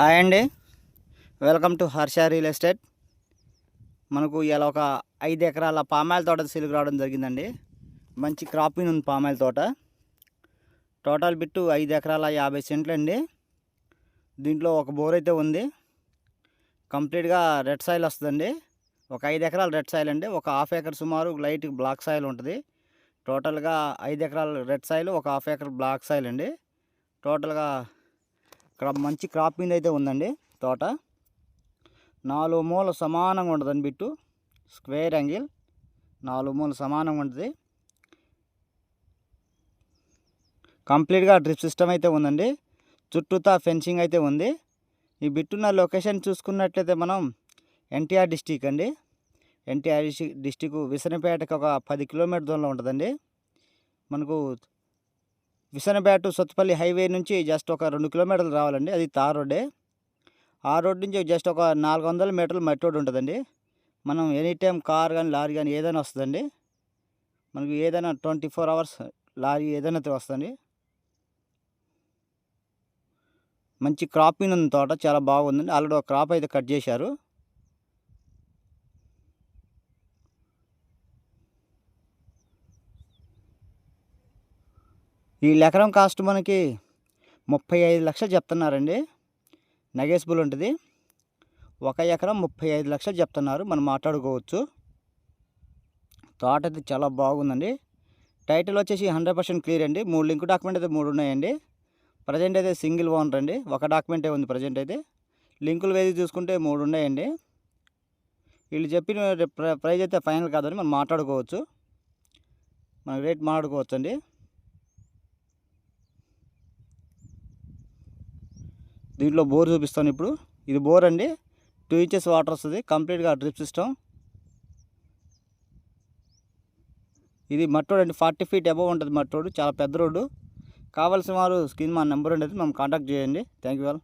Hi అండి. Welcome to Harsha real estate. మనకు ఇలా ఒక ఐదు ఎకరాల పామాయిల తోట సిలుగు రావడం జరిగిందండి. మంచి క్రాపింగ్ ఉంది పామాయిల తోట. టోటల్ బిట్టు ఐదు ఎకరాల యాభై సెంట్లు అండి. దీంట్లో ఒక బోర్ అయితే ఉంది. కంప్లీట్గా రెడ్ సాయిల్ వస్తుందండి. ఒక ఐదు ఎకరాలు రెడ్ సాయిల్ అండి. ఒక హాఫ్ ఎకర్ సుమారు లైట్ బ్లాక్ సాయిల్ ఉంటుంది. టోటల్గా ఐదు ఎకరాలు రెడ్ సాయిల్ ఒక హాఫ్ ఎకర్ బ్లాక్ సాయిల్ అండి. టోటల్గా ఇక్కడ మంచి క్రాపింగ్ అయితే ఉందండి తోట. నాలుగు మూల సమానంగా ఉంటుందండి బిట్టు. స్క్వేర్ యాంగిల్ నాలుగు మూల సమానంగా ఉంటుంది. కంప్లీట్గా డ్రిప్ సిస్టమ్ అయితే ఉందండి. చుట్టూతా ఫెన్సింగ్ అయితే ఉంది. ఈ బిట్టున్న లొకేషన్ చూసుకున్నట్లయితే మనం ఎన్టీఆర్ డిస్టిక్ అండి. ఎన్టీఆర్ డిస్టిక్ విసనపేటకి ఒక పది కిలోమీటర్ దూరంలో ఉంటుందండి. మనకు విసనపేట టు హైవే నుంచి జస్ట్ ఒక రెండు కిలోమీటర్లు రావాలండి. అది తార్ రోడ్డే. ఆ రోడ్ నుంచి జస్ట్ ఒక నాలుగు వందల మీటర్లు మట్టి రోడ్ ఉంటుందండి. మనం ఎనీ టైం కార్ కానీ లారీ కానీ ఏదైనా వస్తుందండి. మనకి ఏదైనా ట్వంటీ ఫోర్ అవర్స్ లారీ ఏదైనా వస్తుంది మంచి క్రాపింగ్ ఉంది తోట చాలా బాగుందండి. ఆల్రెడీ ఒక క్రాప్ అయితే కట్ చేశారు. ఈ ఎకరం కాస్ట్ మనకి ముప్పై ఐదు లక్షలు చెప్తున్నారండి. నగేసిబుల్ ఉంటుంది. ఒక ఎకరం ముప్పై ఐదు లక్షలు చెప్తున్నారు. మనం మాట్లాడుకోవచ్చు. తోట అయితే చాలా బాగుందండి. టైటిల్ వచ్చేసి హండ్రెడ్ పర్సెంట్ క్లియర్ అండి. మూడు లింక్ డాక్యుమెంట్ అయితే మూడు ఉన్నాయండి. ప్రజెంట్ అయితే సింగిల్ ఓనర్ అండి. ఒక డాక్యుమెంటే ఉంది ప్రజెంట్ అయితే. లింకులు వేసి చూసుకుంటే మూడు ఉన్నాయండి. వీళ్ళు చెప్పిన ప్రైజ్ అయితే ఫైనల్ కాదని మనం మాట్లాడుకోవచ్చు. మనం రేట్ మాట్లాడుకోవచ్చు అండి దీంట్లో బోర్ చూపిస్తాను ఇప్పుడు. ఇది బోర్ అండి. టూ ఇంచెస్ వాటర్ వస్తుంది. కంప్లీట్గా డ్రిప్ సిస్టమ్. ఇది మట్టి రోడ్ అండి. ఫార్టీ ఫీట్ అబవ్ ఉంటుంది మట్టి చాలా పెద్ద రోడ్డు. కావాల్సిన వారు స్క్రీన్ మా నెంబర్ ఉండేది. మనం కాంటాక్ట్ చేయండి. Thank you well